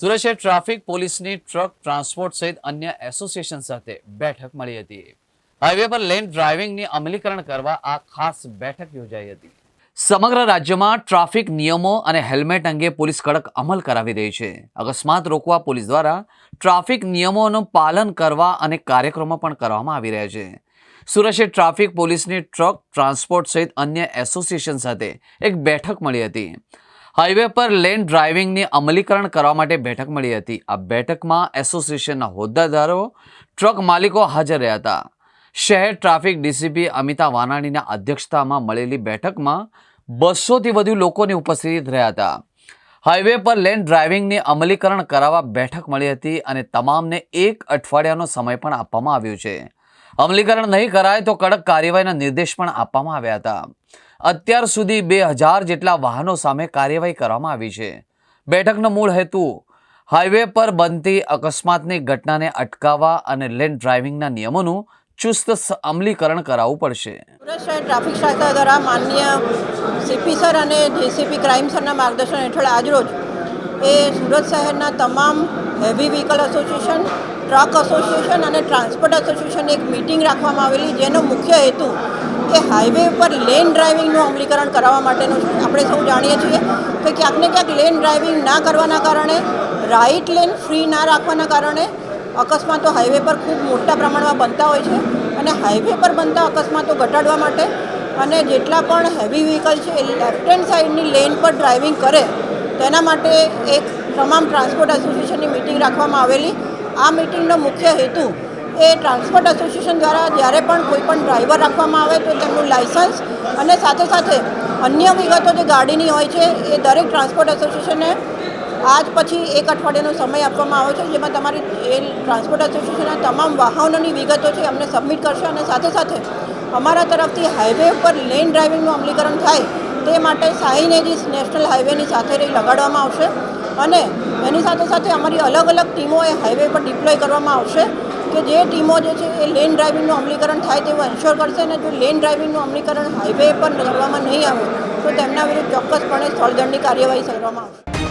સુરત શહેર ટ્રાફિક પોલીસની truck transport સહિત અન્ય એસોસિએશન સાથે બેઠક મળી હતી. હાઈવે પર લેન ડ્રાઇવિંગની અમલીકરણ કરવા આ ખાસ બેઠક યોજાઈ હતી. સમગ્ર રાજ્યમાં ટ્રાફિક નિયમો અને હેલ્મેટ અંગે પોલીસ કડક અમલ કરાવી રહી છે. અકસ્માત રોકવા પોલીસ દ્વારા ટ્રાફિક નિયમોનું પાલન કરવા અને કાર્યક્રમો પણ કરવામાં આવી રહ્યા છે. સુરત ટ્રાફિક પોલીસની ટ્રક ટ્રાન્સપોર્ટ સહિત અન્ય એસોસિએશન સાથે એક બેઠક મળી હતી. હાઈવે પર લેન ડ્રાઇવિંગની અમલીકરણ કરવા માટે બેઠક મળી હતી. આ બેઠકમાં એસોસિએશનના હોદ્દેદારો, ટ્રક માલિકો હાજર રહ્યા હતા. શહેર ટ્રાફિક ડીસીપી અમિતા વાનાણીના અધ્યક્ષતામાં મળેલી બેઠકમાં બસોથી વધુ લોકોની ઉપસ્થિત રહ્યા હતા. હાઈવે પર લેન ડ્રાઇવિંગની અમલીકરણ કરાવવા બેઠક મળી હતી અને તમામને એક અઠવાડિયાનો સમય પણ આપવામાં આવ્યો છે. અમલીકરણ નહીં કરાય તો કડક કાર્યવાહીના નિર્દેશ પણ આપવામાં આવ્યા હતા. અત્યાર સુધી બે હજાર જેટલા વાહનો સામે કાર્યવાહી કરવામાં આવી છે. બેઠકનો મૂળ હેતુ હાઈવે પર બનતી અકસ્માતની ઘટનાને અટકાવવા અને લેન ડ્રાઇવિંગના નિયમોનું ચુસ્ત અમલીકરણ કરાવવું પડશે. ટ્રાફિક શાખા દ્વારા માન્ય સીપી સર અને જેસીપી ક્રાઇમ સરના માર્ગદર્શન હેઠળ આજરોજ એ સુરત શહેરના તમામ heavy vehicle association truck association અને ટ્રાન્સપોર્ટ એસોસિએશન એક મિટિંગ રાખવામાં આવેલી, જેનો મુખ્ય હેતુ કે હાઈવે પર લેન ડ્રાઇવિંગનું અમલીકરણ કરાવવા માટેનું છે. આપણે સૌ જાણીએ છીએ કે ક્યાંક ને ક્યાંક લેન ડ્રાઇવિંગ ના કરવાના કારણે રાઇટ લેન ફ્રી ના રાખવાના કારણે અકસ્માતો હાઈવે પર ખૂબ મોટા પ્રમાણમાં બનતા હોય છે અને હાઈવે પર બનતા અકસ્માતો ઘટાડવા માટે અને જેટલા પણ હેવી વ્હીકલ છે એ લેફ્ટ હેન્ડ સાઈડની લેન પર ડ્રાઇવિંગ કરે તેના માટે એક તમામ ટ્રાન્સપોર્ટ એસોસિએશનની મિટિંગ રાખવામાં આવેલી. આ મિટિંગનો મુખ્ય હેતુ એ ટ્રાન્સપોર્ટ એસોસિએશન દ્વારા જ્યારે પણ કોઈ પણ ડ્રાઈવર રાખવામાં આવે તો તેમનું લાઇસન્સ અને સાથે સાથે અન્ય વિગતો જે ગાડીની હોય છે એ દરેક ટ્રાન્સપોર્ટ એસોસિએશને આજ પછી એક અઠવાડિયાનો સમય આપવામાં આવ્યો છે, જેમાં તમારી એ ટ્રાન્સપોર્ટ એસોસિએશનના તમામ વાહનોની વિગતો છે અમને સબમિટ કરશે અને સાથે સાથે અમારા તરફથી હાઈવે ઉપર લેન ડ્રાઇવિંગનું અમલીકરણ થાય તે માટે શાહીનેજી નેશનલ હાઈવેની સાથે રહી લગાડવામાં આવશે અને એની સાથે સાથે અમારી અલગ અલગ ટીમો એ હાઈવે પર ડિપ્લોય કરવામાં આવશે કે જે ટીમો જે છે એ લેન ડ્રાઇવિંગનું અમલીકરણ થાય તેવું એન્શ્યોર કરશે અને જો લેન ડ્રાઇવિંગનું અમલીકરણ હાઈવે પર કરવામાં નહીં આવે તો તેમના વિરુદ્ધ ચોક્કસપણે સ્થળદંડની કાર્યવાહી કરવામાં આવશે.